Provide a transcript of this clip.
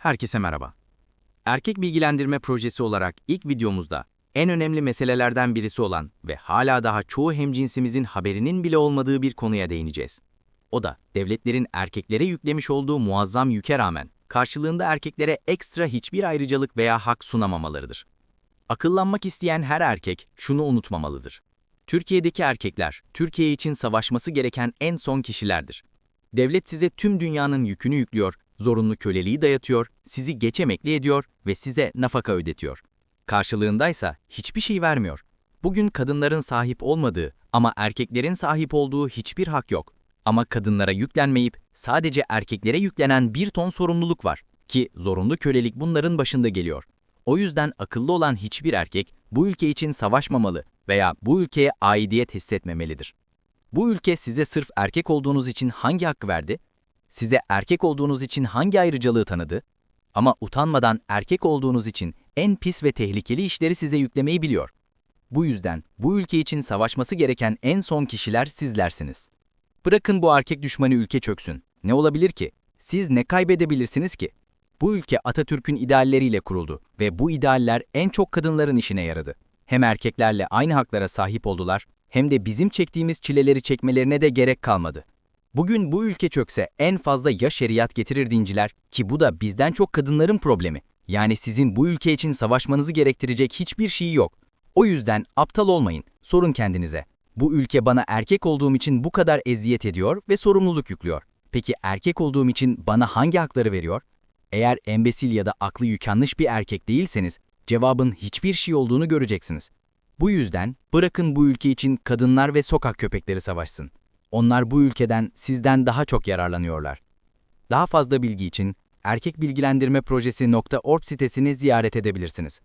Herkese merhaba. Erkek bilgilendirme projesi olarak ilk videomuzda en önemli meselelerden birisi olan ve hala daha çoğu hemcinsimizin haberinin bile olmadığı bir konuya değineceğiz. O da devletlerin erkeklere yüklemiş olduğu muazzam yüke rağmen karşılığında erkeklere ekstra hiçbir ayrıcalık veya hak sunamamalarıdır. Akıllanmak isteyen her erkek şunu unutmamalıdır. Türkiye'deki erkekler, Türkiye için savaşması gereken en son kişilerdir. Devlet size tüm dünyanın yükünü yüklüyor, zorunlu köleliği dayatıyor, sizi geç emekli ediyor ve size nafaka ödetiyor. Karşılığındaysa hiçbir şey vermiyor. Bugün kadınların sahip olmadığı ama erkeklerin sahip olduğu hiçbir hak yok. Ama kadınlara yüklenmeyip sadece erkeklere yüklenen bir ton sorumluluk var ki zorunlu kölelik bunların başında geliyor. O yüzden akıllı olan hiçbir erkek bu ülke için savaşmamalı veya bu ülkeye aidiyet hissetmemelidir. Bu ülke size sırf erkek olduğunuz için hangi hakkı verdi? Size erkek olduğunuz için hangi ayrıcalığı tanıdı? Ama utanmadan erkek olduğunuz için en pis ve tehlikeli işleri size yüklemeyi biliyor. Bu yüzden bu ülke için savaşması gereken en son kişiler sizlersiniz. Bırakın bu erkek düşmanı ülke çöksün. Ne olabilir ki? Siz ne kaybedebilirsiniz ki? Bu ülke Atatürk'ün idealleriyle kuruldu ve bu idealler en çok kadınların işine yaradı. Hem erkeklerle aynı haklara sahip oldular, hem de bizim çektiğimiz çileleri çekmelerine de gerek kalmadı. Bugün bu ülke çökse en fazla ya şeriat getirir dinciler ki bu da bizden çok kadınların problemi. Yani sizin bu ülke için savaşmanızı gerektirecek hiçbir şey yok. O yüzden aptal olmayın, sorun kendinize. Bu ülke bana erkek olduğum için bu kadar eziyet ediyor ve sorumluluk yüklüyor. Peki erkek olduğum için bana hangi hakları veriyor? Eğer embesil ya da aklı yıkanmış bir erkek değilseniz, cevabın hiçbir şey olduğunu göreceksiniz. Bu yüzden bırakın bu ülke için kadınlar ve sokak köpekleri savaşsın. Onlar bu ülkeden sizden daha çok yararlanıyorlar. Daha fazla bilgi için erkekbilgilendirme projesi.org sitesini ziyaret edebilirsiniz.